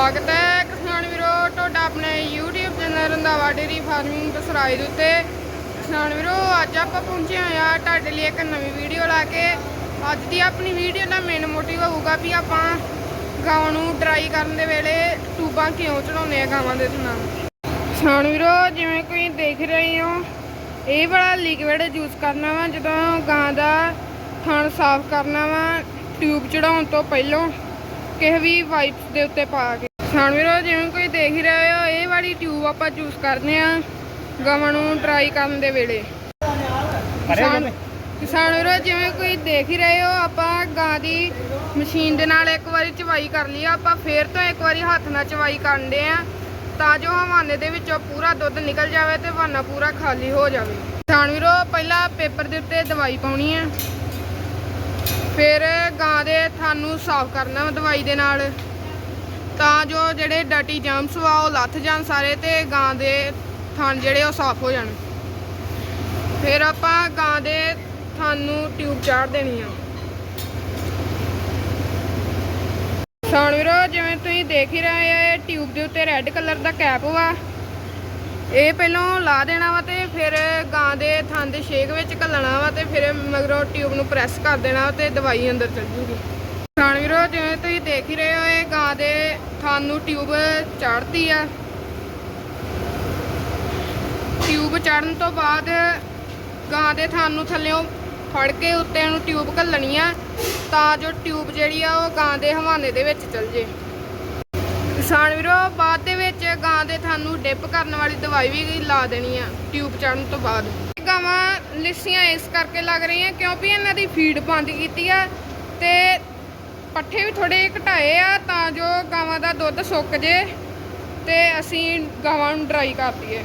ਸਵਾਗਤ ਹੈ। ਕਿਸਾਨ ਵੀਰੋ, ਤੁਹਾਡਾ ਆਪਣੇ YouTube channel Randhawa dairy farming Dasrai ਦੇ ਉੱਤੇ। ਕਿਸਾਨ ਵੀਰੋ, ਅੱਜ ਆਪਾਂ ਪਹੁੰਚੇ ਹਾਂ ਆ ਤੁਹਾਡੇ ਲਈ ਇੱਕ ਨਵੀਂ ਵੀਡੀਓ ਲਾ ਕੇ। ਅੱਜ ਦੀ ਆਪਣੀ ਵੀਡੀਓ ਦਾ ਮੇਨ ਮੋਟਿਵ ਹੋਊਗਾ ਵੀ ਆਪਾਂ ਗਾਵਾਂ ਨੂੰ ਡਰਾਈ ਕਰਨ ਦੇ ਵੇਲੇ ਟੂਬਾਂ ਕਿਉਂ ਚੜਾਉਂਦੇ ਆ ਗਾਵਾਂ ਦੇ ਥਣਾ ਕਿਸਾਨ ਵੀਰੋ, ਜਿਵੇਂ ਕੋਈ ਦੇਖ ਰਹੇ ਹੋ, ਇਹ ਵਾਲਾ ਲਿਕਵਿਡ ਯੂਜ਼ ਕਰਨਾ ਵਾ, ਜਦੋਂ ਗਾਂ ਦਾ ਥਣ ਸਾਫ਼ ਕਰਨਾ ਵਾ ਟਿਊਬ ਚੜਾਉਣ ਤੋਂ ਪਹਿਲਾਂ ਕਿਸੇ ਵੀ ਵਾਈਪਸ ਦੇ ਉੱਤੇ ਪਾ ਕੇ। ਕਿਸਾਨ ਵੀਰੋ ਜਿਵੇਂ ਕੋਈ ਦੇਖ ਹੀ ਰਹੇ ਹੋ ਇਹ ਵਾਲੀ ਟਿਊਬ ਆਪਾਂ ਯੂਜ਼ ਕਰਦੇ ਆ ਗਾਵਾਂ ਨੂੰ ਡਰਾਈ ਕਰਨ ਦੇ ਵੇਲੇ। ਕਿਸਾਨ ਕਿਸਾਨ ਵੀਰੋ ਜਿਵੇਂ ਕੋਈ ਦੇਖ ਹੀ ਰਹੇ ਹੋ ਆਪਾਂ ਗਾਂ ਦੀ ਮਸ਼ੀਨ ਦੇ ਨਾਲ ਇੱਕ ਵਾਰੀ ਚਵਾਈ ਕਰ ਲਈ ਆਪਾਂ ਫੇਰ ਤੋਂ ਇੱਕ ਵਾਰੀ ਹੱਥ ਨਾਲ ਚਵਾਈ ਕਰਦੇ ਆ ਤਾਂ ਜੋ ਹਵਾਨੇ ਦੇ ਵਿੱਚੋਂ ਪੂਰਾ ਦੁੱਧ ਨਿਕਲ ਜਾਵੇ ਤੇ ਹਵਾਨਾ ਪੂਰਾ ਖਾਲੀ ਹੋ ਜਾਵੇ। ਕਿਸਾਨ ਵੀਰੋ ਪਹਿਲਾਂ ਪੇਪਰ ਦੇ ਉੱਤੇ ਦਵਾਈ ਪਾਉਣੀ ਆ ਫਿਰ ਗਾਂ ਦੇ ਥਣ ਨੂੰ ਸਾਫ਼ ਕਰਨਾ ਦਵਾਈ ਦੇ ਨਾਲ। ਤਾਂ ਜੋ ਜਿਹੜੇ ਡਟੀ ਜਰਮਸ ਵਾ, ਉਹ ਲੱਥ ਜਾਣ ਸਾਰੇ ਤੇ ਗਾਂ ਦੇ ਥਣ ਜਿਹੜੇ ਉਹ ਸਾਫ਼ ਹੋ ਜਾਣ। ਫਿਰ ਆਪਾਂ ਗਾਂ ਦੇ ਥਣ ਨੂੰ ਟਿਊਬ ਚਾੜ ਦੇਣੀ ਆ। ਸਾਣ ਵੀਰੋ, ਜਿਵੇਂ ਤੁਸੀਂ ਦੇਖ ਹੀ ਰਹੇ ਆ, ਇਹ ਟਿਊਬ ਦੇ ਉੱਤੇ ਰੈੱਡ ਕਲਰ ਦਾ ਕੈਪ ਵਾ। ਇਹ ਪਹਿਲਾਂ ਲਾ ਦੇਣਾ ਵਾ ਤੇ ਫਿਰ ਗਾਂ ਦੇ ਥਣ ਦੇ ਸ਼ੇਕ ਵਿੱਚ ਘੱਲਣਾ ਵਾ ਤੇ ਫਿਰ ਮਗਰੋਂ ਟਿਊਬ ਨੂੰ ਪ੍ਰੈਸ ਕਰ ਦੇਣਾ ਵਾ ਤੇ ਦਵਾਈ ਅੰਦਰ ਚਲ ਜੂਗੀ। ਥਣ ਟਿਊਬ ਚੜ੍ਹਦੀ ਆ। ਟਿਊਬ ਚੜਨ ਤੋਂ ਬਾਅਦ ਗਾਂ ਦੇ ਥਣ ਨੂੰ ਥੱਲਿਓਂ ਫੜ ਕੇ ਉੱਤੇ ਨੂੰ ਟਿਊਬ ਘੱਲਣੀ ਆ, ਤਾਂ ਜੋ ਟਿਊਬ ਜਿਹੜੀ ਆ ਉਹ ਗਾਂ ਦੇ ਹਵਾਨੇ ਦੇ ਵਿੱਚ ਚਲ ਜੇ। ਕਿਸਾਨ ਵੀਰੋ, ਬਾਅਦ ਦੇ ਵਿੱਚ ਗਾਂ ਦੇ ਥਾਨੂੰ ਡਿਪ ਕਰਨ ਵਾਲੀ ਦਵਾਈ ਵੀ ਲਾ ਦੇਣੀ ਆ, ਟਿਊਬ ਚੜਨ ਤੋਂ ਬਾਅਦ। ਇਹ ਗਾਵਾਂ ਲਿੱਸੀਆਂ ਇਸ ਕਰਕੇ ਲੱਗ ਰਹੀਆਂ ਕਿਉਂਕਿ ਇਹਨਾਂ ਦੀ ਫੀਡ ਬੰਦ ਕੀਤੀ ਆ ਤੇ ਪੱਠੇ ਵੀ ਥੋੜੇ ਘਟਾਏ ਆ ਤਾਂ ਜੋ ਗਾਵਾਂ ਦਾ ਦੁੱਧ ਸੁੱਕ ਜੇ ਤੇ ਅਸੀਂ ਗਾਵਾਂ ਨੂੰ ਡਰਾਈ ਕਰ ਦਈਏ।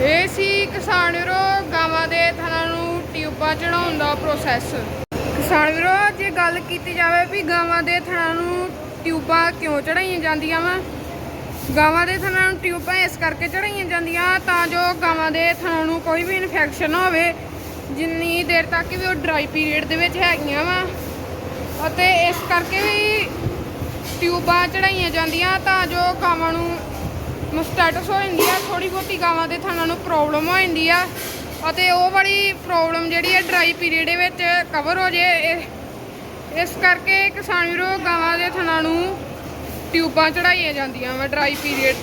ਇਹ ਸੀ ਕਿਸਾਨ ਵੀਰੋ ਗਾਵਾਂ ਦੇ ਥਣਾਂ ਨੂੰ ਟਿਊਬਾਂ ਚੜਾਉਣ ਦਾ ਪ੍ਰੋਸੈਸ ਕਿਸਾਨ ਵੀਰੋ, ਜੇ ਗੱਲ ਕੀਤੀ ਜਾਵੇ ਵੀ ਗਾਵਾਂ ਦੇ ਥਣਾਂ ਨੂੰ ਟਿਊਬਾਂ ਕਿਉਂ ਚੜਾਈਆਂ ਜਾਂਦੀਆਂ ਵਾ? ਗਾਵਾਂ ਦੇ ਥਣਾਂ ਨੂੰ ਟਿਊਬਾਂ ਇਸ ਕਰਕੇ ਚੜਾਈਆਂ ਜਾਂਦੀਆਂ ਤਾਂ ਜੋ ਗਾਵਾਂ ਦੇ ਥਣਾਂ ਨੂੰ ਕੋਈ ਵੀ ਇਨਫੈਕਸ਼ਨ ਹੋਵੇ, ਜਿੰਨੀ ਦੇਰ ਤੱਕ ਵੀ ਉਹ ਡਰਾਈ ਪੀਰੀਅਡ ਦੇ ਵਿੱਚ ਹੈਗੀਆਂ ਵਾ। ਅਤੇ ਇਸ ਕਰਕੇ ਵੀ ਟਿਊਬਾਂ ਚੜਾਈਆਂ ਜਾਂਦੀਆਂ ਤਾਂ ਜੋ ਗਾਵਾਂ ਨੂੰ ਮਸਟੈਟਸ ਹੋ ਜਾਂਦੀ ਆ ਥੋੜੀ ਬਹੁਤੀ ਗਾਵਾਂ ਦੇ ਥਣਾਂ ਨੂੰ ਪ੍ਰੋਬਲਮ ਹੋ ਜਾਂਦੀ ਆ ਅਤੇ ਉਹ ਵਾਲੀ ਪ੍ਰੋਬਲਮ ਜਿਹੜੀ ਹੈ ਡਰਾਈ ਪੀਰੀਅਡ ਦੇ ਵਿੱਚ ਕਵਰ ਹੋ ਜੇ। ਇਸ ਕਰਕੇ ਕਿਸਾਨ ਵੀਰੋ ਗਾਵਾਂ ਦੇ ਥਣਾਂ ਨੂੰ ਟਿਊਬਾਂ ਚੜਾਈਆਂ ਜਾਂਦੀਆਂ ਵਾ ਡਰਾਈ ਪੀਰੀਅਡ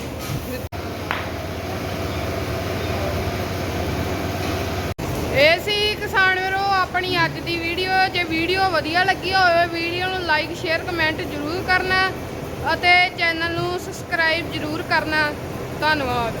ਇਹ ਸੀ ਕਿਸਾਨ ਵੀਰੋ ਆਪਣੀ ਅੱਜ ਦੀ ਵੀਡੀਓ ਜੇ ਵੀਡੀਓ ਵਧੀਆ ਲੱਗੀ ਹੋਵੇ, ਵੀਡੀਓ ਨੂੰ ਲਾਈਕ ਸ਼ੇਅਰ ਕਮੈਂਟ ਜ਼ਰੂਰ ਕਰਨਾ ਅਤੇ ਚੈਨਲ ਨੂੰ ਸਬਸਕ੍ਰਾਈਬ ਜ਼ਰੂਰ ਕਰਨਾ ਧੰਨਵਾਦ।